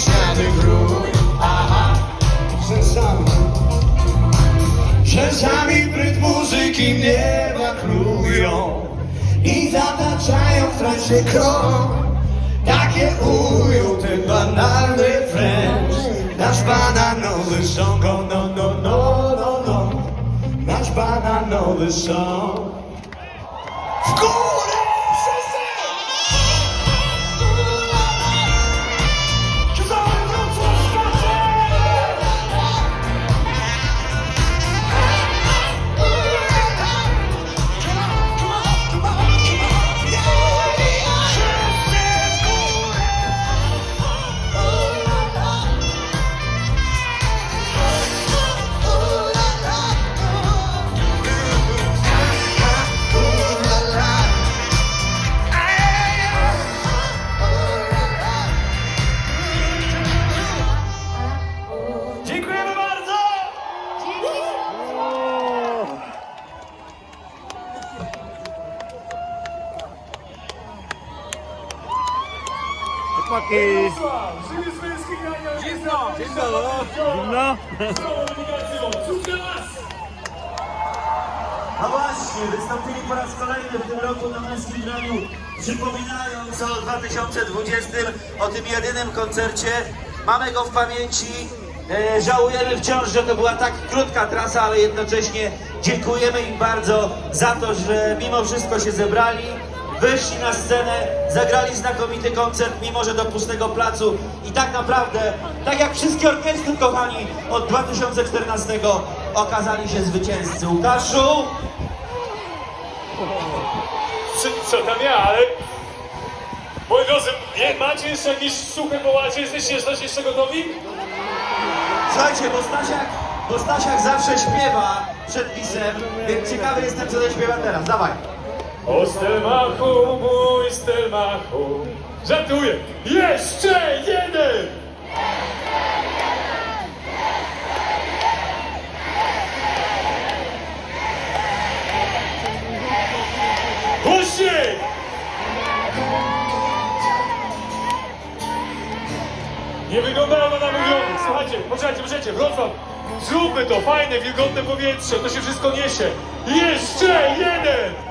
Śniady grój Aha. Rzęsami Rzęsami w rytm muzyki mnie wachlują I zataczają w transie krąg Takie ujął ten banalny wręcz. Nasz bananowy song Oh no no no no no. Nasz bananowy song Chłopaki! Grania! Zimno! Zimno? No właśnie, wystąpili po raz kolejny w tym roku na męskim graniu, przypominając o 2020, o tym jedynym koncercie. Mamy go w pamięci. E, żałujemy wciąż, że to była tak krótka trasa, ale jednocześnie dziękujemy im bardzo za to, że mimo wszystko się zebrali, wyszli na scenę, zagrali znakomity koncert, mimo że do pustego placu. I tak naprawdę, tak jak wszystkie orkiestry, kochani, od 2014 okazali się zwycięzcy. Łukaszu! Co tam ja, ale... Moi drodzy, nie, macie jeszcze jakieś suche połacie? Jesteście jesteście jeszcze gotowi? Słuchajcie, bo Stasiak, bo Stasiak zawsze śpiewa przed pisem, więc ciekawy jestem, co zaśpiewa teraz. Dawaj. O Stelmachu, mój Stelmachu. Żartuję. Jeszcze jeden! Głośniej! Nie wyglądało na miliony. Słuchajcie, poczekajcie, poczekajcie, Wrocław. Zróbmy to, fajne, wilgotne powietrze, to się wszystko niesie. Jeszcze jeden!